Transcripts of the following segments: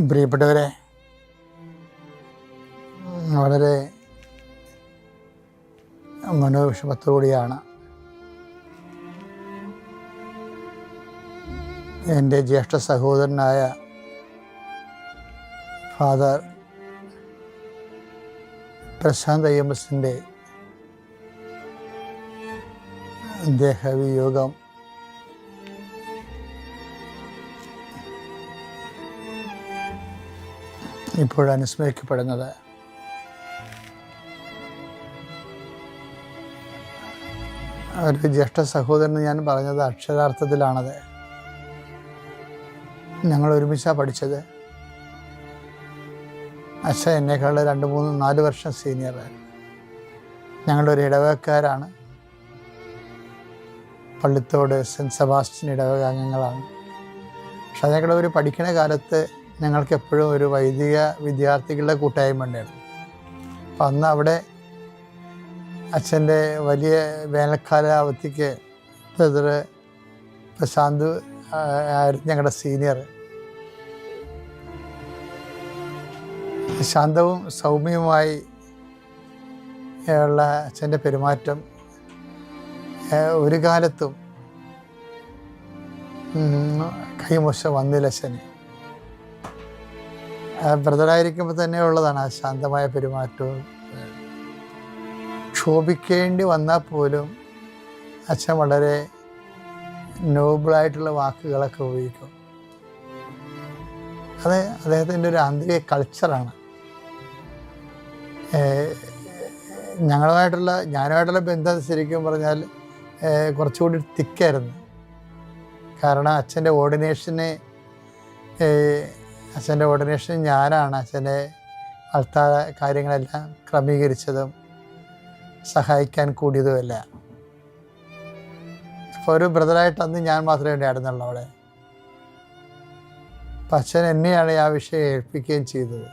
പ്രിയപ്പെട്ടവരെ വളരെ മനോവിഷമത്തോടെയാണ് എന്റെ ജ്യേഷ്ഠ സഹോദരനായ ഫാദർ പ്രശാന്ത് ഐ എം എസിന്റെ ദേഹവിയോഗം ഇപ്പോൾ അനുസ്മരിക്കപ്പെടുന്നത് ഒരു ജ്യേഷ്ഠ സഹോദരൻ ഞാൻ പറഞ്ഞത് അക്ഷരാർത്ഥത്തിലാണത്. ഞങ്ങൾ ഒരുമിച്ചാണ് പഠിച്ചത്. അച്ഛൻ എന്നേക്കാൾ രണ്ട് മൂന്ന് നാല് വർഷം സീനിയർ ഞങ്ങളുടെ ഒരു ഇടവകക്കാരാണ്. പള്ളിത്തോട് സെന്റ് സെബാസ്റ്റ്യൻ ഇടവക അംഗങ്ങളാണ്. പക്ഷെ അതിനേക്കാൾ ഒരു പഠിക്കുന്ന കാലത്ത് ഞങ്ങൾക്ക് എപ്പോഴും ഒരു വൈദിക വിദ്യാർത്ഥികളുടെ കൂട്ടായ്മ ഉണ്ടായിരുന്നു. അപ്പം അന്ന് അവിടെ അച്ഛന്റെ വലിയ വേനൽക്കാല അവധിക്ക് ബ്രദർ പ്രശാന്ത് ആയിരുന്നു ഞങ്ങളുടെ സീനിയർ. ശാന്തവും സൗമ്യവുമായി ഉള്ള അച്ഛന്റെ പെരുമാറ്റം ഒരു കാലത്തും കൈമോശം വന്നില്ല അച്ഛന്. ബ്രദറായിരിക്കുമ്പോൾ തന്നെ ഉള്ളതാണ് ആ ശാന്തമായ പെരുമാറ്റവും. ക്ഷോഭിക്കേണ്ടി വന്നാൽ പോലും അച്ഛൻ വളരെ നോബിളായിട്ടുള്ള വാക്കുകളൊക്കെ ഉപയോഗിക്കും. അത് അദ്ദേഹത്തിന്റെ ഒരു ആന്തരിക കൾച്ചറാണ് ഞങ്ങളുമായിട്ടുള്ള ഞാനുമായിട്ടുള്ള ബന്ധം ശരിക്കും പറഞ്ഞാൽ കുറച്ചുകൂടി തിക്കായിരുന്നു. കാരണം അച്ഛന്റെ ഓർഡിനേഷന് അച്ഛന്റെ ഓർഡിനേഷൻ ഞാനാണ് അച്ഛന്റെ അൾത്താര കാര്യങ്ങളെല്ലാം ക്രമീകരിച്ചതും സഹായിക്കാൻ കൂടിയതുമല്ല. അപ്പോൾ ഒരു ബ്രദറായിട്ട് അന്ന് ഞാൻ മാത്രമേ ഉണ്ടായിരുന്നുള്ളൂ അവിടെ. അപ്പം അച്ഛൻ എന്നെയാണ് ആ വിഷയം ഏൽപ്പിക്കുകയും ചെയ്തത്.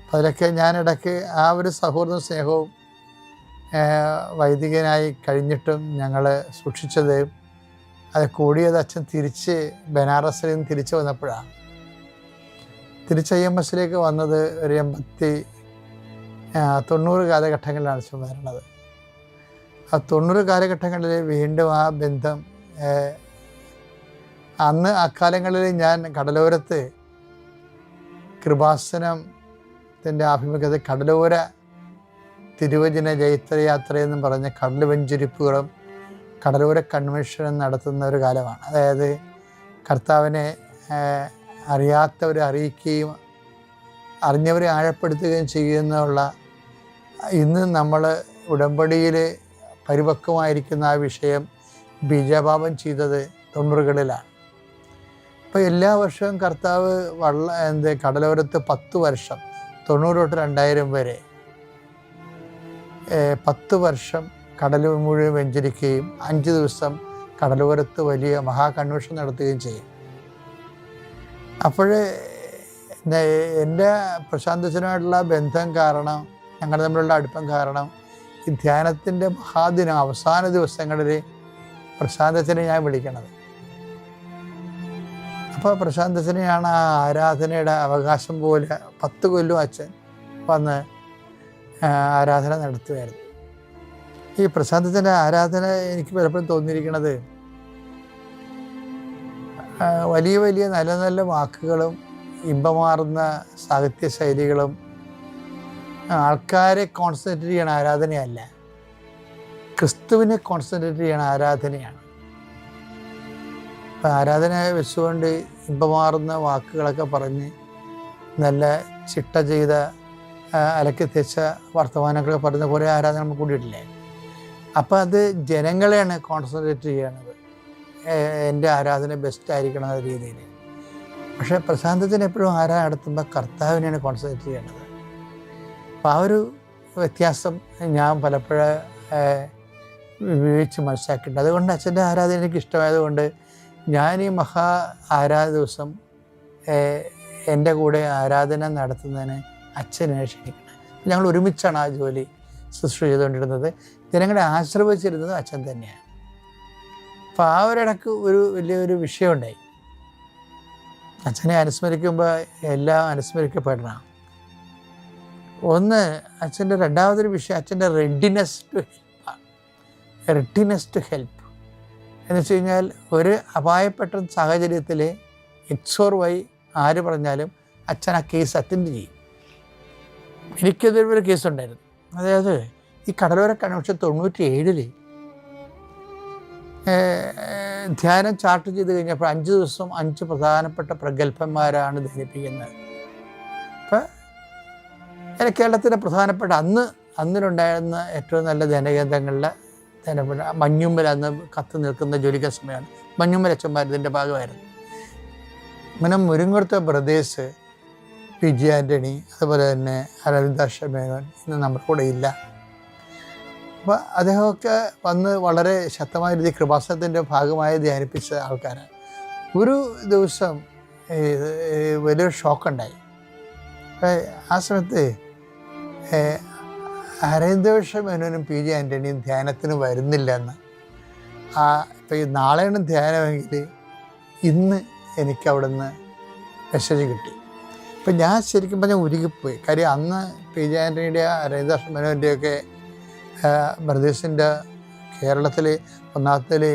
അപ്പം അതിലൊക്കെ ഞാനിടയ്ക്ക് ആ ഒരു സൗഹൃദവും സ്നേഹവും വൈദികനായി കഴിഞ്ഞിട്ടും ഞങ്ങൾ സൂക്ഷിച്ചത്. അത് കൂടിയത് അച്ഛൻ തിരിച്ച് ബനാറസിൽ നിന്ന് തിരിച്ചു വന്നപ്പോഴാണ്. തിരിച്ച് ഐ എം എസിലേക്ക് വന്നത് ഒരു എൺപത്തി തൊണ്ണൂറ് കാലഘട്ടങ്ങളിലാണ് ചുമരണത് ആ തൊണ്ണൂറ് കാലഘട്ടങ്ങളിൽ വീണ്ടും ആ ബന്ധം അന്ന് അക്കാലങ്ങളിൽ ഞാൻ കടലോരത്ത് കൃപാസനത്തിന്റെ ആഭിമുഖ്യത്തിൽ കടലോര തിരുവചന ജൈത്രയാത്ര എന്നും പറഞ്ഞ കടൽ വെഞ്ചരിപ്പുകളും കടലോര കൺവെൻഷനും നടത്തുന്ന ഒരു കാലമാണ്. അതായത് കർത്താവിനെ അറിയാത്തവരെ അറിയിക്കുകയും അറിഞ്ഞവരെ ആഴപ്പെടുത്തുകയും ചെയ്യുന്നുള്ള ഇന്ന് നമ്മൾ ഉടമ്പടിയിൽ പരിപക്വമായിരിക്കുന്ന ആ വിഷയം ബീജാപാപം ചെയ്തത് തൊണ്ണൂറുകളിലാണ്. അപ്പോൾ എല്ലാ വർഷവും കർത്താവ് വള്ള എന്ത് കടലോരത്ത് പത്ത് വർഷം തൊണ്ണൂറ് തൊട്ട് രണ്ടായിരം വരെ പത്ത് വർഷം കടൽ മുഴുവൻ വെഞ്ചരിക്കുകയും അഞ്ച് ദിവസം കടലോരത്ത് വലിയ മഹാകൺവെൻഷൻ നടത്തുകയും ചെയ്യും. അപ്പോൾ എന്റെ പ്രശാന്തച്ചനുമായിട്ടുള്ള ബന്ധം കാരണം ഞങ്ങൾ തമ്മിലുള്ള അടുപ്പം കാരണം ഈ ധ്യാനത്തിന്റെ മഹാദിനം അവസാന ദിവസങ്ങളിൽ പ്രശാന്തനെ ഞാൻ വിളിക്കണത്. അപ്പോൾ പ്രശാന്തച്ചനെയാണ് ആ ആരാധനയുടെ അവകാശം പോലെ പത്ത് കൊല്ലം അച്ഛൻ വന്ന് ആരാധന നടത്തുമായിരുന്നു. ഈ പ്രശാന്തത്തിന്റെ ആരാധന എനിക്ക് പലപ്പോഴും തോന്നിയിരിക്കുന്നത് വലിയ വലിയ നല്ല നല്ല വാക്കുകളും ഇമ്പമാർന്ന സാഹിത്യ ശൈലികളും ആൾക്കാരെ കോൺസെൻട്രേറ്റ് ചെയ്യണ ആരാധനയല്ല. ക്രിസ്തുവിനെ കോൺസെൻട്രേറ്റ് ചെയ്യണ ആരാധനയാണ്. അപ്പം ആരാധന വെച്ചുകൊണ്ട് ഇമ്പമാർന്ന വാക്കുകളൊക്കെ പറഞ്ഞ് നല്ല ചിട്ട ചെയ്ത അലക്കി തെച്ച വർത്തമാനങ്ങളൊക്കെ പറയുന്ന കുറേ ആരാധന നമുക്ക് കൂടിയിട്ടില്ലേ? അപ്പം അത് ജനങ്ങളെയാണ് കോൺസെൻട്രേറ്റ് ചെയ്യണത്. എന്റെ ആരാധന ബെസ്റ്റ് ആയിരിക്കണം എന്ന രീതിയിൽ. പക്ഷേ പ്രശാന്തത്തിന് എപ്പോഴും ആരാധന നടത്തുമ്പോൾ കർത്താവിനെയാണ് കോൺസെൻട്രേറ്റ് ചെയ്യേണ്ടത്. അപ്പം ആ ഒരു വ്യത്യാസം ഞാൻ പലപ്പോഴും വിവേച്ച് മനസ്സിലാക്കിയിട്ടുണ്ട്. അതുകൊണ്ട് അച്ഛന്റെ ആരാധന എനിക്ക് ഇഷ്ടമായതുകൊണ്ട് ഞാൻ ഈ മഹാ ആരാധന ദിവസം എന്റെ കൂടെ ആരാധന നടത്തുന്നതിന് അച്ഛനെ ക്ഷണിക്കണം. ഞങ്ങൾ ഒരുമിച്ചാണ് ആ ജോലി ശുശ്രൂഷ ചെയ്തുകൊണ്ടിരുന്നത്. ജനങ്ങളെ ആശ്രയിച്ചിരുന്നത് അച്ഛൻ തന്നെയാണ്. അപ്പോൾ ആ ഒരിടക്ക് ഒരു വലിയൊരു വിഷയമുണ്ടായി അച്ഛനെ അനുസ്മരിക്കുമ്പോൾ എല്ലാം അനുസ്മരിക്കപ്പെടണം. ഒന്ന് അച്ഛന്റെ രണ്ടാമതൊരു വിഷയം അച്ഛന്റെ readiness to help readiness to help എന്ന് വെച്ച് കഴിഞ്ഞാൽ ഒരു അപായപ്പെട്ട സാഹചര്യത്തിൽ എക്സോർ വൈ ആര് പറഞ്ഞാലും അച്ഛൻ ആ കേസ് അറ്റൻഡ് ചെയ്യും. എനിക്കെതിരെ ഒരു കേസുണ്ടായിരുന്നു അതായത് ഈ കടലോര കണക്ഷൻ തൊണ്ണൂറ്റി ഏഴിൽ ധ്യാനം ചാർട്ട് ചെയ്ത് കഴിഞ്ഞപ്പോൾ അഞ്ച് ദിവസം അഞ്ച് പ്രധാനപ്പെട്ട പ്രഗത്ഭന്മാരാണ് ധരിപ്പിക്കുന്നത് അപ്പം കേരളത്തിലെ പ്രധാനപ്പെട്ട അന്ന് അന്നിലുണ്ടായിരുന്ന ഏറ്റവും നല്ല ധനകേന്ദ്രങ്ങളിലെ ധനപ്പെട്ട മഞ്ഞുമ്മൽ അന്ന് കത്ത് നിൽക്കുന്ന ജോലിക്ക സമയമാണ്. മഞ്ഞുമ്മൽ അച്ഛന്മാർ ഇതിന്റെ ഭാഗമായിരുന്നു. പിന്നെ മുരുങ്ങുറത്തെ ബ്രദേഴ്സ് പി ജി ആന്റണി അതുപോലെ തന്നെ അരവിന്ദാശ്രമേഖൻ ഇന്ന് നമ്മുടെ കൂടെ ഇല്ല. അപ്പോൾ അദ്ദേഹമൊക്കെ വന്ന് വളരെ ശക്തമായ രീതിയിൽ കൃപാസനത്തിന്റെ ഭാഗമായി ധ്യാനിപ്പിച്ച ആൾക്കാരാണ്. ഒരു ദിവസം വലിയൊരു ഷോക്കുണ്ടായി. ആ സമയത്ത് അരവിന്ദോഷ മേനോനും പി ജി ആന്റണിയും ധ്യാനത്തിന് വരുന്നില്ല എന്ന്. ആ ഇപ്പോൾ ഈ നാളെയാണ് ധ്യാനമെങ്കിൽ ഇന്ന് എനിക്ക് നിന്ന് മെസ്സേജ് കിട്ടി. ഇപ്പം ഞാൻ ശരിക്കും പറഞ്ഞാൽ ഉരുകിപ്പോയി. കാര്യം അന്ന് പി ജെ ആന്റണിയുടെ അരവിന്ദാഷ മേനോന്റെയൊക്കെ ബ്രദേഴ്സിന്റെ കേരളത്തിലെ ഒന്നാമത്തെ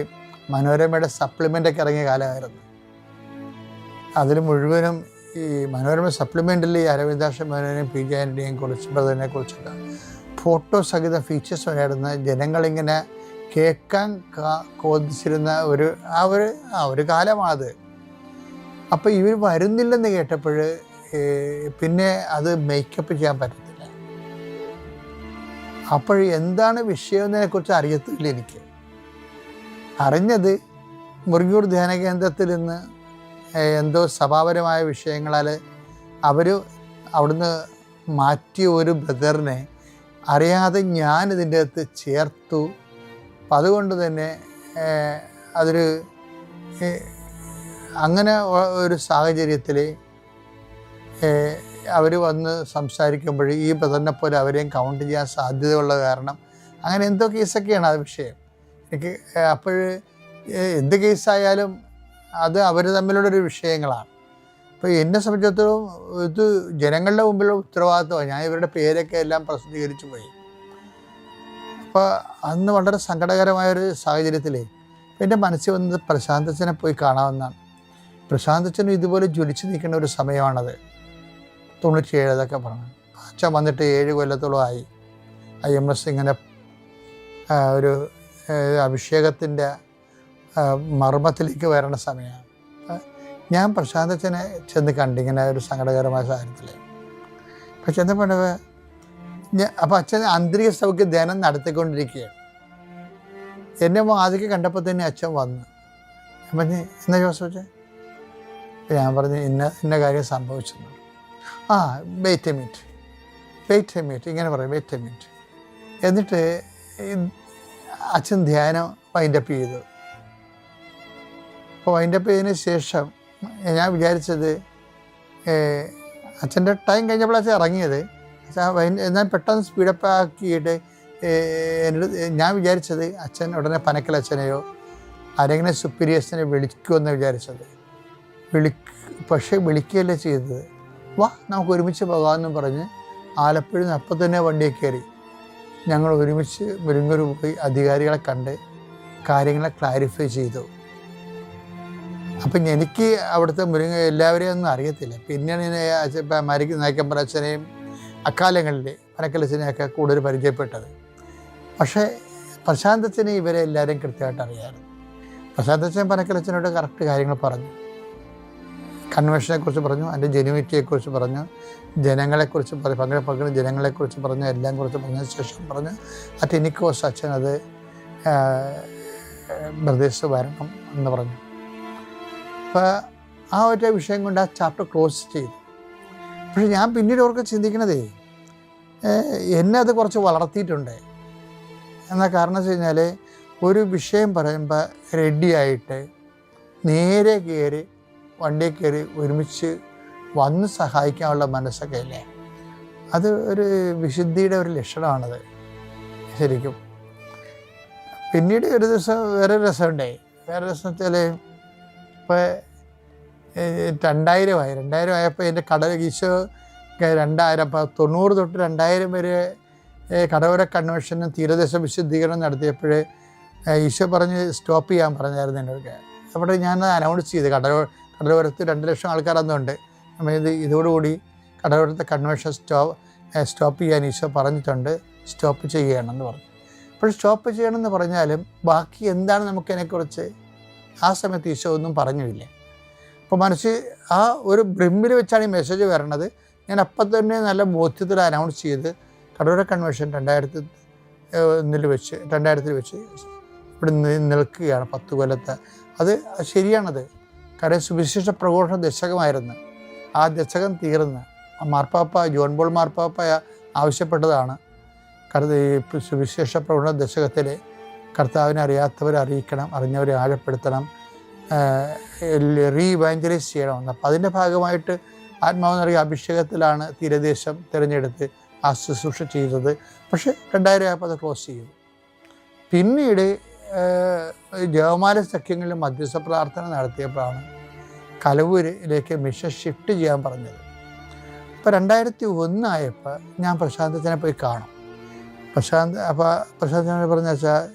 മനോരമയുടെ സപ്ലിമെന്റൊക്കെ ഇറങ്ങിയ കാലമായിരുന്നു. അതിൽ മുഴുവനും ഈ മനോരമ സപ്ലിമെന്റിൽ ഈ അരവിന്ദാക്ഷ മേനോനെയും പി ജെ ആന്റണിയെയും കുറിച്ച് ബ്രദറിനെ കുറിച്ചൊക്കെ ഫോട്ടോ സഹിത ഫീച്ചേഴ്സ് ഉണ്ടായിരുന്ന ജനങ്ങളിങ്ങനെ കേൾക്കാൻ കോതിച്ചിരുന്ന ഒരു ആ ഒരു ആ ഒരു കാലമാണത്. അപ്പോൾ ഇവർ വരുന്നില്ലെന്ന് കേട്ടപ്പോൾ പിന്നെ അത് മേക്കപ്പ് ചെയ്യാൻ പറ്റത്തില്ല. അപ്പോൾ എന്താണ് വിഷയം കുറിച്ച് അറിയത്തില്ല എനിക്ക്. അറിഞ്ഞത് മുറിയൂർ ധ്യാന കേന്ദ്രത്തിൽ നിന്ന് എന്തോ സഭാപരമായ വിഷയങ്ങളാൽ അവർ അവിടുന്ന് മാറ്റിയ ഒരു ബ്രദറിനെ അറിയാതെ ഞാൻ ഇതിന്റെ അകത്ത് ചേർത്തു. അപ്പം അതുകൊണ്ട് തന്നെ അതൊരു അങ്ങനെ ഒരു സാഹചര്യത്തിൽ അവർ വന്ന് സംസാരിക്കുമ്പോൾ ഈ ബ്രദറിനെ പോലെ അവരെയും കൗണ്ട് ചെയ്യാൻ സാധ്യതയുള്ള കാരണം. അങ്ങനെ എന്തോ കേസൊക്കെയാണ് ആ വിഷയം. എനിക്ക് അപ്പോൾ എന്ത് കേസായാലും അത് അവർ തമ്മിലുള്ളൊരു വിഷയങ്ങളാണ്. അപ്പോൾ എന്നെ സംബന്ധിച്ചിടത്തോളം ഇത് ജനങ്ങളുടെ മുമ്പിലുള്ള ഉത്തരവാദിത്വമാണ് ഞാൻ ഇവരുടെ പേരൊക്കെ എല്ലാം പ്രസിദ്ധീകരിച്ചു പോയി. അപ്പോൾ അന്ന് വളരെ സങ്കടകരമായൊരു സാഹചര്യത്തിലേ എന്റെ മനസ്സിൽ വന്നത് പ്രശാന്തച്ചനെ പോയി കാണാമെന്നാണ് പ്രശാന്തച്ചനും ഇതുപോലെ ജ്വലിച്ചു നിൽക്കുന്ന ഒരു സമയമാണത്. തൊണ്ണൂറ്റി ഏഴ് അതൊക്കെ പറഞ്ഞു. അച്ഛൻ വന്നിട്ട് ഏഴ് കൊല്ലത്തോളം ആയി. ഐ എം എസ് ഇങ്ങനെ ഒരു അഭിഷേകത്തിന്റെ മർമ്മത്തിലേക്ക് വരണ സമയമാണ്. ഞാൻ പ്രശാന്തച്ചനെ ചെന്ന് കണ്ടിങ്ങനെ ഒരു സങ്കടകരമായ സാഹചര്യത്തിൽ അപ്പം ചെന്നപ്പോൾ ഞാൻ അപ്പം അച്ഛൻ ആന്തരിക സൗഖ്യ ധ്യാനം നടത്തിക്കൊണ്ടിരിക്കുകയാണ്. എന്നെ ആദ്യം കണ്ടപ്പോൾ തന്നെ അച്ഛൻ വന്നു. ഞാൻ പറഞ്ഞു എന്നാ ജോസഫ്? ഞാൻ പറഞ്ഞു ഇന്ന ഇന്ന കാര്യം സംഭവിച്ചു ആ വെയിറ്റ് എ വെയിറ്റ് ഇങ്ങനെ പറയും വെയിറ്റ് എ എന്നിട്ട് അച്ഛൻ ധ്യാനം വൈൻഡപ്പ് ചെയ്തു. അപ്പോൾ വൈൻഡപ്പ് ചെയ്തതിന് ശേഷം ഞാൻ വിചാരിച്ചത് അച്ഛന്റെ ടൈം കഴിഞ്ഞപ്പോൾ അച്ഛൻ ഇറങ്ങിയത്. എന്നാൽ പെട്ടെന്ന് സ്പീഡപ്പ് ആക്കിയിട്ട് എന്നോട് ഞാൻ വിചാരിച്ചത് അച്ഛൻ ഉടനെ പനക്കൽ അച്ഛനെയോ ആരെങ്കിലും സുപ്പീരിയേഴ്സിനെ വിളിക്കുമെന്ന് വിചാരിച്ചത്. വിളി പക്ഷേ വിളിക്കുകയല്ലേ ചെയ്തത്. വാ നമുക്ക് ഒരുമിച്ച് പോകാമെന്ന് പറഞ്ഞ് ആലപ്പുഴ നിന്ന് അപ്പം തന്നെ വണ്ടിയെ കയറി. ഞങ്ങൾ ഒരുമിച്ച് മുരുങ്ങൂർ പോയി അധികാരികളെ കണ്ട് കാര്യങ്ങളെ ക്ലാരിഫൈ ചെയ്തു. അപ്പം എനിക്ക് അവിടുത്തെ മുരുങ്ങ എല്ലാവരെയും ഒന്നും അറിയത്തില്ല. പിന്നെയാണ് ഞാൻ മരിക്ക് നായ്ക്കമ്പല അച്ഛനെയും അക്കാലങ്ങളിൽ പനക്കലച്ചനെയൊക്കെ കൂടുതൽ പരിചയപ്പെട്ടത്. പക്ഷേ പ്രശാന്തച്ചനെ ഇവരെ എല്ലാവരെയും കൃത്യമായിട്ട് അറിയാമായിരുന്നു. പ്രശാന്തച്ചൻ പനക്കലച്ചനോട് കറക്റ്റ് കാര്യങ്ങൾ പറഞ്ഞു. കൺവെൻഷനെക്കുറിച്ച് പറഞ്ഞു അതിന്റെ ജെനുവിറ്റിയെക്കുറിച്ച് പറഞ്ഞു ജനങ്ങളെക്കുറിച്ച് പറഞ്ഞു പങ്കെ പങ്കെടുക്കുന്ന ജനങ്ങളെക്കുറിച്ച് പറഞ്ഞു എല്ലാം കുറിച്ച് പറഞ്ഞതിന് ശേഷം പറഞ്ഞു ആ ടെനിക്കോസ് അച്ഛൻ അത് ബ്രദേഴ്സ് വരണം എന്ന് പറഞ്ഞു. അപ്പോൾ ആ ഒറ്റ വിഷയം കൊണ്ട് ആ ചാപ്റ്റർ ക്ലോസ് ചെയ്തു. പക്ഷെ ഞാൻ പിന്നീട് അവർക്ക് ചിന്തിക്കണതേ എന്നെ അത് കുറച്ച് വളർത്തിയിട്ടുണ്ട്. എന്ന കാരണം വെച്ച് കഴിഞ്ഞാൽ ഒരു വിഷയം പറയുമ്പോൾ റെഡിയായിട്ട് നേരെ കയറി വണ്ടിയിൽ കയറി ഒരുമിച്ച് വന്ന് സഹായിക്കാനുള്ള മനസ്സൊക്കെ അല്ലേ അത് ഒരു വിശുദ്ധിയുടെ ഒരു ലക്ഷണമാണത് ശരിക്കും. പിന്നീട് ഒരു ദിവസം വേറെ രസമുണ്ടായി വേറെ രസം വെച്ചാൽ ഇപ്പോൾ രണ്ടായിരമായി. രണ്ടായിരം ആയപ്പോൾ എന്റെ കട ഈശോ രണ്ടായിരം അപ്പോൾ തൊണ്ണൂറ് തൊട്ട് രണ്ടായിരം വരെ കടവര കൺവെൻഷനും തീരദേശ വിശുദ്ധീകരണം നടത്തിയപ്പോൾ ഈശോ പറഞ്ഞ് സ്റ്റോപ്പ് ചെയ്യാൻ പറഞ്ഞായിരുന്നു എന്നൊക്കെ അവിടെ ഞാൻ അനൗൺസ് ചെയ്ത് കടലോര കടലോരത്ത് രണ്ട് ലക്ഷം ആൾക്കാർ അന്നുണ്ട് നമ്മൾ ഇത് ഇതോടുകൂടി കടലോരത്തെ കൺവെൻഷൻ സ്റ്റോ സ്റ്റോപ്പ് ചെയ്യാൻ ഈശോ പറഞ്ഞിട്ടുണ്ട്. സ്റ്റോപ്പ് ചെയ്യണമെന്ന് പറഞ്ഞു. അപ്പോൾ സ്റ്റോപ്പ് ചെയ്യണമെന്ന് പറഞ്ഞാലും ബാക്കി എന്താണ് നമുക്കതിനെക്കുറിച്ച്? ആ സമയത്ത് ഈശോ ഒന്നും പറഞ്ഞില്ല. അപ്പോൾ മനസ്സ് ആ ഒരു ബ്രിമ്മിൽ വെച്ചാണ് ഈ മെസ്സേജ് വരണത്. ഞാൻ അപ്പം തന്നെ നല്ല ബോധ്യത്തിൽ അനൗൺസ് ചെയ്ത് കടൂര കൺവെൻഷൻ രണ്ടായിരത്തി ഒന്നിൽ വെച്ച് രണ്ടായിരത്തിൽ വെച്ച് ഇവിടെ നിൽക്കുകയാണ് പത്ത് കൊല്ലത്തെ. അത് ശരിയാണത്. കാര്യം സുവിശേഷ പ്രഘോഷണ ദശകമായിരുന്നു. ആ ദശകം തീർന്ന് മാർപ്പാപ്പ ജോൺ ബോൾ മാർപ്പാപ്പ ആവശ്യപ്പെട്ടതാണ്. കരുത് സുവിശേഷ പ്രഘോഷണ ദശകത്തിൽ കർത്താവിനെ അറിയാത്തവരെ അറിയിക്കണം അറിഞ്ഞവരെ ആഴപ്പെടുത്തണം റീ ഇവാഞ്ചലൈസ് ചെയ്യണമെന്ന് അപ്പം അതിന്റെ ഭാഗമായിട്ട് ആത്മാവ് നൽകിയ അഭിഷേകത്തിലാണ് തീരദേശം തിരഞ്ഞെടുത്ത് ആ ശുശ്രൂഷ ചെയ്തത്. പക്ഷേ രണ്ടായിരം ആയപ്പോൾ അത് ക്ലോസ് ചെയ്തു. പിന്നീട് ജവമാല സഖ്യങ്ങളിൽ മധ്യസ്ഥ പ്രാർത്ഥന നടത്തിയപ്പോഴാണ് കലവൂരിലേക്ക് മിഷൻ ഷിഫ്റ്റ് ചെയ്യാൻ പറഞ്ഞത്. അപ്പോൾ രണ്ടായിരത്തി ഒന്നായപ്പോൾ ഞാൻ പ്രശാന്തത്തിനെ പോയി കാണും. പ്രശാന്ത് അപ്പോൾ പ്രശാന്തനെ പറഞ്ഞ വെച്ചാൽ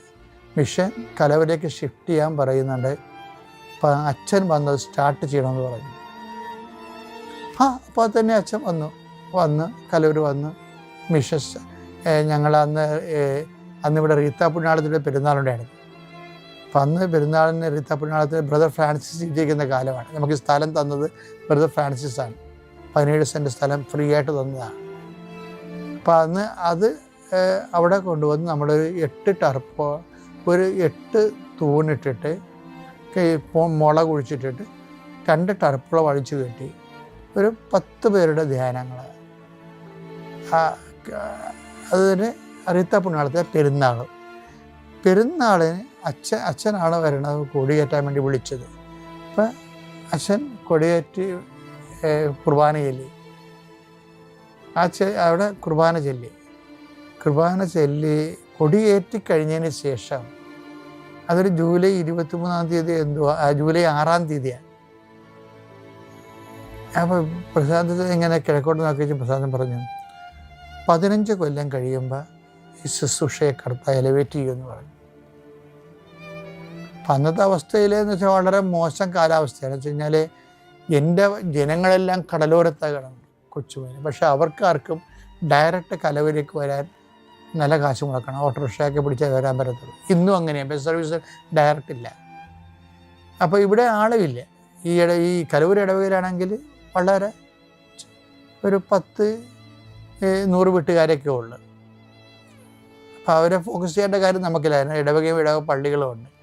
മിഷൻ കലവൂരിലേക്ക് ഷിഫ്റ്റ് ചെയ്യാൻ പറയുന്നുണ്ട്. അപ്പം അച്ഛൻ വന്നത് സ്റ്റാർട്ട് ചെയ്യണമെന്ന് പറഞ്ഞു. ആ അപ്പോൾ തന്നെ അച്ഛൻ വന്നു. വന്ന് കലവർ വന്ന് മിഷൻ ഞങ്ങൾ അന്ന് അന്നിവിടെ റീത്ത പുണ്യാളത്തിന്റെ പെരുന്നാളുണ്ടായിരുന്നു. അപ്പം അന്ന് പെരുന്നാളിന് ബ്രദർ ഫ്രാൻസിസ് ജീവിക്കുന്ന കാലമാണ്. നമുക്ക് സ്ഥലം തന്നത് ബ്രദർ ഫ്രാൻസിസ് ആണ്. പതിനേഴ് സെന്റ് സ്ഥലം ഫ്രീ ആയിട്ട് തന്നതാണ്. അപ്പോൾ അന്ന് അത് അവിടെ കൊണ്ടുവന്ന് നമ്മളൊരു എട്ട് ടർപ്പോ ഒരു എട്ട് തൂണിട്ടിട്ട് മുള കുഴിച്ചിട്ടിട്ട് രണ്ട് ടർപ്പുള വഴിച്ചു കെട്ടി ഒരു പത്ത് പേരുടെ ധ്യാനങ്ങൾ. അതിന് അറിയത്ത പുണ്യാളത്തെ പെരുന്നാൾ. പെരുന്നാളിന് അച്ഛൻ അച്ഛനാണ് വരണത് കൊടിയേറ്റാൻ വേണ്ടി വിളിച്ചത്. അപ്പം അച്ഛൻ കൊടിയേറ്റ് കുർബാന ചൊല്ലി. ആ ചെ അവിടെ കുർബാന ചൊല്ലി. കുർബാന ചൊല്ലി കൊടിയേറ്റി കഴിഞ്ഞതിന് ശേഷം അതൊരു ജൂലൈ ഇരുപത്തി മൂന്നാം തീയതി ആ, ജൂലൈ ആറാം തീയതിയാണ്. അപ്പോൾ പ്രസാദത്തെ ഇങ്ങനെ കിഴക്കോട്ട് നോക്കി പ്രസാദം പറഞ്ഞു പതിനഞ്ച് കൊല്ലം കഴിയുമ്പോൾ ഈ ശുശ്രൂഷയെ കറുത്ത എലിവേറ്റ് ചെയ്യുമെന്ന് പറഞ്ഞു. അന്നത്തെ അവസ്ഥയിലെന്ന് വെച്ചാൽ വളരെ മോശം കാലാവസ്ഥയാണ്. വെച്ച് കഴിഞ്ഞാൽ എന്റെ ജനങ്ങളെല്ലാം കടലോരത്താണ് കിടന്നു കൊച്ചുമേന് പക്ഷെ അവർക്കാർക്കും ഡയറക്റ്റ് കലവരിലേക്ക് വരാൻ നല്ല കാശ് മുടക്കണം. ഓട്ടോറിക്ഷയൊക്കെ പിടിച്ചാൽ വരാൻ പറ്റത്തുള്ളൂ. ഇന്നും അങ്ങനെയാണ് ബസ് സർവീസ് ഡയറക്റ്റ് ഇല്ല. അപ്പോൾ ഇവിടെ ആളുമില്ല. ഈ ഇട ഈ കലവൂർ ഇടവയിലാണെങ്കിൽ വളരെ ഒരു പത്ത് നൂറ് വീട്ടുകാരൊക്കെ ഉള്ളു. അപ്പോൾ അവരെ ഫോക്കസ് ചെയ്യേണ്ട കാര്യം നമുക്കില്ലായിരുന്നു. ഇടവകയും ഇടവ പള്ളികളും ഉണ്ട്.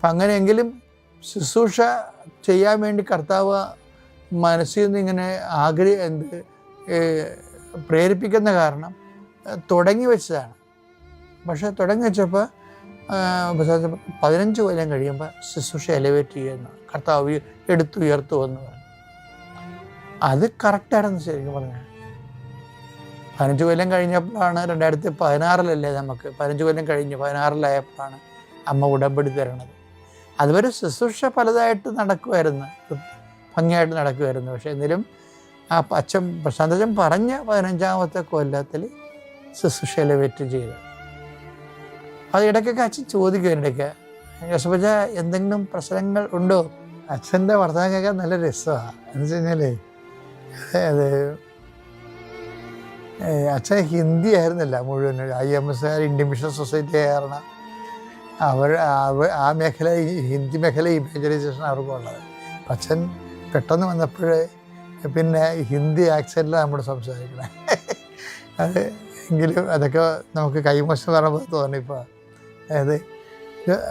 അപ്പം അങ്ങനെയെങ്കിലും ശുശ്രൂഷ ചെയ്യാൻ വേണ്ടി കർത്താവ് മനസ്സിൽ നിന്ന് ഇങ്ങനെ ആഗ്രഹ എന്ത് പ്രേരിപ്പിക്കുന്ന കാരണം തുടങ്ങി വെച്ചതാണ്. പക്ഷേ തുടങ്ങി വെച്ചപ്പോൾ പതിനഞ്ച് കൊല്ലം കഴിയുമ്പോൾ ശുശ്രൂഷ എലിവേറ്റ് ചെയ്യുന്ന. കർത്താവ് എടുത്തുയർത്തു എന്ന് പറഞ്ഞു. അത് കറക്റ്റായിരുന്നു ശരിക്കും പറഞ്ഞാൽ. പതിനഞ്ച് കൊല്ലം കഴിഞ്ഞപ്പോഴാണ് രണ്ടായിരത്തി പതിനാറിലല്ലേ നമുക്ക്? പതിനഞ്ച് കൊല്ലം കഴിഞ്ഞ് പതിനാറിലായപ്പോഴാണ് അമ്മ ഉടമ്പടി തരണത്. അതുവരെ ശുശ്രൂഷ പലതായിട്ട് നടക്കുമായിരുന്നു ഭംഗിയായിട്ട് നടക്കുമായിരുന്നു പക്ഷേ എന്നാലും ആ അച്ഛൻ പ്രശാന്തച്ഛൻ പറഞ്ഞ പതിനഞ്ചാമത്തെ കൊല്ലത്തിൽ ശുശ്രൂഷ വെറ്റ് ചെയ്തു. അത് ഇടയ്ക്കൊക്കെ അച്ഛൻ ചോദിക്കും ഇടയ്ക്ക്. യോസഫച്ച എന്തെങ്കിലും പ്രശ്നങ്ങൾ ഉണ്ടോ? അച്ഛന്റെ വർത്തമാനം കേൾക്കാൻ നല്ല രസമാണ് എന്ന് വെച്ച് കഴിഞ്ഞാലേ അത് അച്ഛൻ ഹിന്ദി ആയിരുന്നില്ല മുഴുവൻ I M S Indian mission society കാരണം. അവർ ആ മേഖല ഹിന്ദി മേഖല ഇവാഞ്ചലൈസേഷൻ അവർക്കും ഉള്ളത്. അപ്പം അച്ഛൻ പെട്ടെന്ന് വന്നപ്പോഴേ പിന്നെ ഹിന്ദി ആക്സെന്റിലാണ് നമ്മൾ സംസാരിക്കണേ. അത് എങ്കിലും അതൊക്കെ നമുക്ക് കൈമോശം പറയുമ്പോൾ തോന്നിപ്പോൾ അതായത്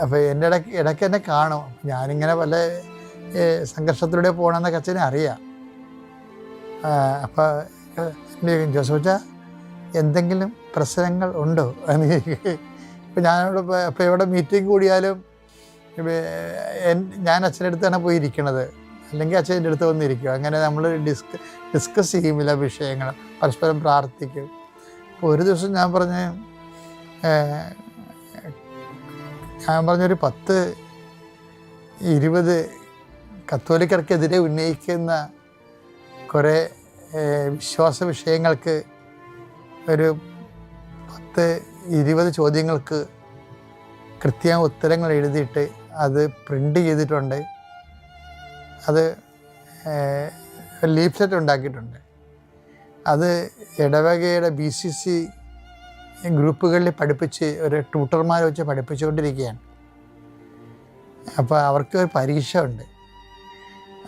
അപ്പോൾ എന്റെ ഇടയ്ക്ക് ഇടയ്ക്ക് എന്നെ കാണും. ഞാനിങ്ങനെ പല സംഘർഷത്തിലൂടെ പോകണമെന്നൊക്കെ അച്ഛനെ അറിയാം. അപ്പോൾ ജോസഫച്ച എന്തെങ്കിലും പ്രശ്നങ്ങൾ ഉണ്ടോ? എന്ന്. ഇപ്പം ഞാനിവിടെ ഇപ്പോൾ ഇവിടെ മീറ്റിംഗ് കൂടിയാലും ഞാൻ അച്ഛന്റെ അടുത്താണ് പോയി ഇരിക്കണത് അല്ലെങ്കിൽ അച്ഛന്റെ അടുത്ത് വന്നിരിക്കും. അങ്ങനെ നമ്മൾ ഡിസ്ക ഡിസ്കസ് ചെയ്യുമില്ല വിഷയങ്ങൾ. പരസ്പരം പ്രാർത്ഥിക്കും. അപ്പോൾ ഒരു ദിവസം ഞാൻ പറഞ്ഞ് ഞാൻ പറഞ്ഞൊരു പത്ത് ഇരുപത് കത്തോലിക്കർക്കെതിരെ ഉന്നയിക്കുന്ന കുറേ വിശ്വാസ വിഷയങ്ങൾക്ക് ഒരു പത്ത് ഇരുപത് ചോദ്യങ്ങൾക്ക് കൃത്യ ഉത്തരങ്ങൾ എഴുതിയിട്ട് അത് പ്രിന്റ് ചെയ്തിട്ടുണ്ട്. അത് ലീഫ്ലെറ്റ് ഉണ്ടാക്കിയിട്ടുണ്ട്. അത് ഇടവകയുടെ ബി സി സി ഗ്രൂപ്പുകളിൽ പഠിപ്പിച്ച് ഒരു ട്യൂട്ടർമാരെ വെച്ച് പഠിപ്പിച്ചുകൊണ്ടിരിക്കുകയാണ്. അപ്പോൾ അവർക്ക് ഒരു പരീക്ഷ ഉണ്ട്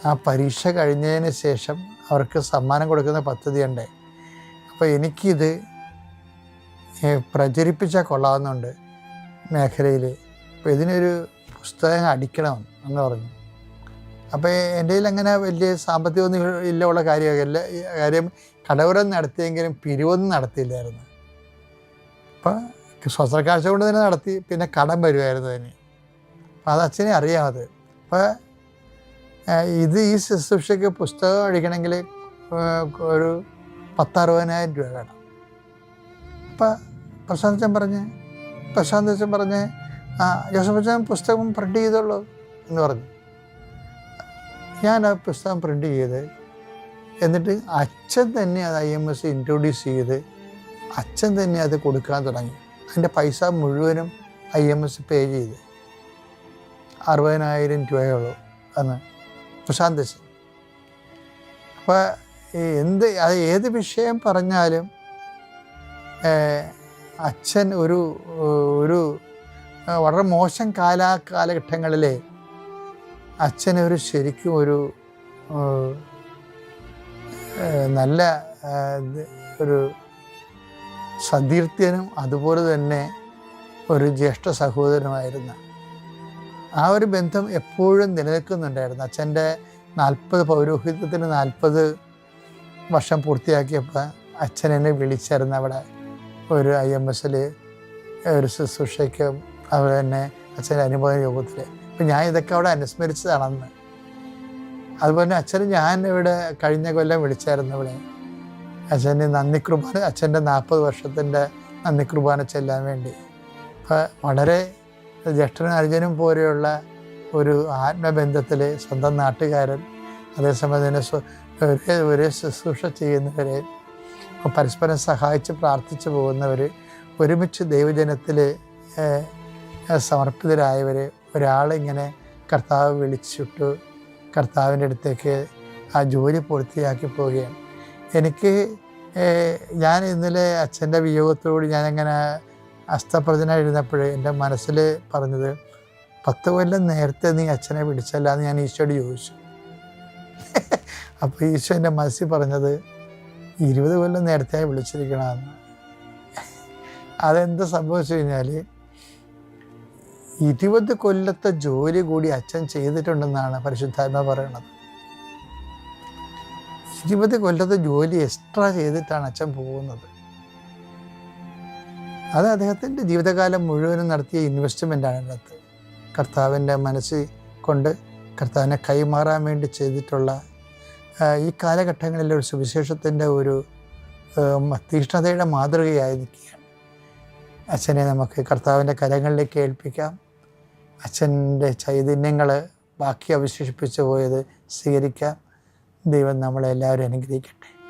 ആ പരീക്ഷ കഴിഞ്ഞതിന് ശേഷം അവർക്ക് സമ്മാനം കൊടുക്കുന്ന പദ്ധതിയുണ്ട്. അപ്പോൾ എനിക്കിത് പ്രചരിപ്പിച്ചാൽ കൊള്ളാവുന്നുണ്ട് മേഖലയിൽ അപ്പോൾ ഇതിനൊരു പുസ്തകം അടിക്കണം എന്ന് പറഞ്ഞു. അപ്പോൾ എന്റെ കയ്യിൽ അങ്ങനെ വലിയ സാമ്പത്തികമൊന്നും ഇല്ല ഉള്ള കാര്യമല്ല കാര്യം കടവരം നടത്തിയെങ്കിലും പിരിവൊന്നും നടത്തിയില്ലായിരുന്നു. അപ്പോൾ സ്വസക്കാഴ്ച കൊണ്ട് തന്നെ നടത്തി പിന്നെ കടം വരുമായിരുന്നു അതിന്. അപ്പോൾ അത് അച്ഛനെ അറിയാമത്. അപ്പോൾ ഇത് ഈ ശുശ്രൂഷയ്ക്ക് പുസ്തകം അടിക്കണമെങ്കിൽ ഒരു പത്തറുപതിനായിരം രൂപ വേണം. അപ്പോൾ പ്രശാന്ത് പറഞ്ഞേ പറഞ്ഞ് പ്രശാന്ത് അച്ഛൻ പറഞ്ഞ് ആ ജോസഫ് അച്ഛൻ പുസ്തകം പ്രിന്റ് ചെയ്തോളൂ എന്ന് പറഞ്ഞു. ഞാൻ ആ പുസ്തകം പ്രിന്റ് ചെയ്ത് എന്നിട്ട് അച്ഛൻ തന്നെ അത് ഐ എം എസ് ഇൻട്രൊഡ്യൂസ് ചെയ്ത് അച്ഛൻ തന്നെ അത് കൊടുക്കാൻ തുടങ്ങി. അതിന്റെ പൈസ മുഴുവനും ഐ എം എസ് പേ ചെയ്ത്. അറുപതിനായിരം രൂപയുള്ളൂ എന്ന് പ്രശാന്ത് അച്ഛൻ. അപ്പോൾ എന്ത് അത് ഏത് വിഷയം പറഞ്ഞാലും അച്ഛൻ ഒരു ഒരു വളരെ മോശം കാല കാലഘട്ടങ്ങളിൽ അച്ഛൻ ഒരു ശരിക്കും ഒരു നല്ല ഒരു സതീർത്ഥ്യനും അതുപോലെ തന്നെ ഒരു ജ്യേഷ്ഠ സഹോദരനുമായിരുന്നു. ആ ഒരു ബന്ധം എപ്പോഴും നിലനിൽക്കുന്നുണ്ടായിരുന്നു. അച്ഛന്റെ നാൽപ്പത് പൗരോഹിത്യത്തിന് നാൽപ്പത് വർഷം പൂർത്തിയാക്കിയപ്പോൾ അച്ഛൻ എന്നെ വിളിച്ചായിരുന്നു അവിടെ ഒരു ഐ എം എസിൽ ഒരു ശുശ്രൂഷയ്ക്ക് അതുപോലെ തന്നെ അച്ഛന്റെ അനുഭവ യോഗത്തിൽ അപ്പം ഞാൻ ഇതൊക്കെ അവിടെ അനുസ്മരിച്ചതാണെന്ന്. അതുപോലെ തന്നെ അച്ഛന് ഞാൻ ഇവിടെ കഴിഞ്ഞ കൊല്ലം വിളിച്ചായിരുന്നു ഇവിടെ. അച്ഛന് നന്ദി കുർബാന അച്ഛന്റെ നാൽപ്പത് വർഷത്തിന്റെ നന്ദി കുർബാന ചെല്ലാൻ വേണ്ടി. അപ്പോൾ വളരെ ജ്യേഷ്ഠനും അർജുനും പോലെയുള്ള ഒരു ആത്മബന്ധത്തിൽ സ്വന്തം നാട്ടുകാരൻ അതേസമയം തന്നെ ഒരേ ഒരേ ശുശ്രൂഷ ചെയ്യുന്നവരെ പരസ്പരം സഹായിച്ച് പ്രാർത്ഥിച്ചു പോകുന്നവർ ഒരുമിച്ച് ദൈവജനത്തിൽ സമർപ്പിതരായവർ ഒരാളിങ്ങനെ കർത്താവ് വിളിച്ചിട്ട് കർത്താവിന്റെ അടുത്തേക്ക് ആ ജോലി പൂർത്തിയാക്കി പോവുകയാണ്. എനിക്ക് ഞാൻ ഇന്നലെ അച്ഛന്റെ വിയോഗത്തോട് ഞാനങ്ങനെ അസ്തപ്രജന എഴുന്നപ്പോൾ എന്റെ മനസ്സിൽ പറഞ്ഞത് പത്ത് കൊല്ലം നേരത്തെ നീ അച്ഛനെ വിളിച്ചല്ല എന്ന് ഞാൻ ഈശോയോട് ചോദിച്ചു. അപ്പോൾ ഈശോ എന്റെ മനസ്സിൽ പറഞ്ഞത് ഇരുപത് കൊല്ലം നേരത്തെ വിളിച്ചിരിക്കണമെന്ന് അതെന്ത് സംഭവിച്ചു കഴിഞ്ഞാൽ ഇരുപത് കൊല്ലത്തെ ജോലി കൂടി അച്ഛൻ ചെയ്തിട്ടുണ്ടെന്നാണ് പരിശുദ്ധാത്മ പറയണത്. ഇരുപത് കൊല്ലത്തെ ജോലി എക്സ്ട്രാ ചെയ്തിട്ടാണ് അച്ഛൻ പോകുന്നത്. അത് അദ്ദേഹത്തിന്റെ ജീവിതകാലം മുഴുവനും നടത്തിയ ഇൻവെസ്റ്റ്മെന്റാണ് അതിനകത്ത്. കർത്താവിന്റെ മനസ്സിൽ കൊണ്ട് കർത്താവിനെ കൈമാറാൻ വേണ്ടി ചെയ്തിട്ടുള്ള ഈ കാലഘട്ടങ്ങളിൽ ഒരു സുവിശേഷത്തിന്റെ ഒരു തീഷ്ണതയുടെ മാതൃകയായി നിൽക്കുകയാണ് അച്ഛനെ നമുക്ക് കർത്താവിന്റെ കരങ്ങളിലേക്ക് ഏൽപ്പിക്കാം. അച്ഛന്റെ ചൈതന്യങ്ങൾ ബാക്കി അവശേഷിപ്പിച്ചു പോയത് സ്വീകരിക്കാം. ദൈവം നമ്മളെല്ലാവരും അനുഗ്രഹിക്കട്ടെ.